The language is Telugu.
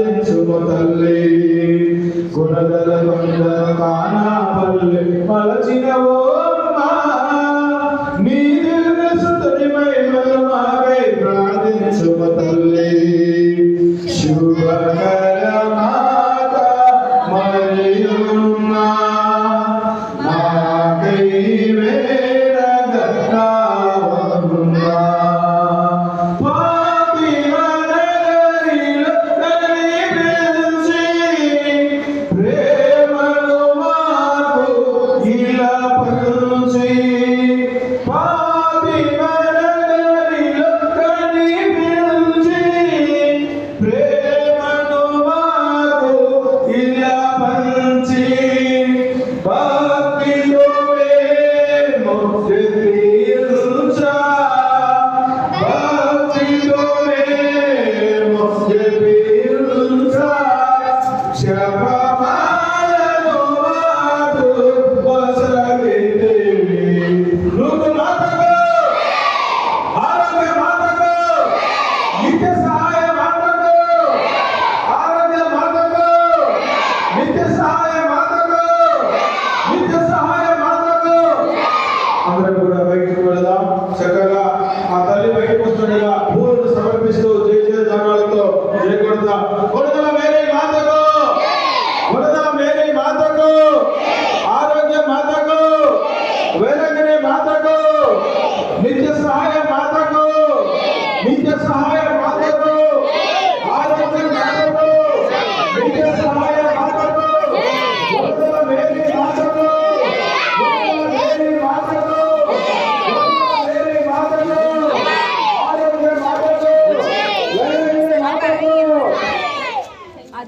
ఆదరించుమ తల్లి గుణదల బంద కానా పల్లె మలచినవో నీ మహిమలో మాతకు వేలంగిరి మాతకు నిత్య సహాయ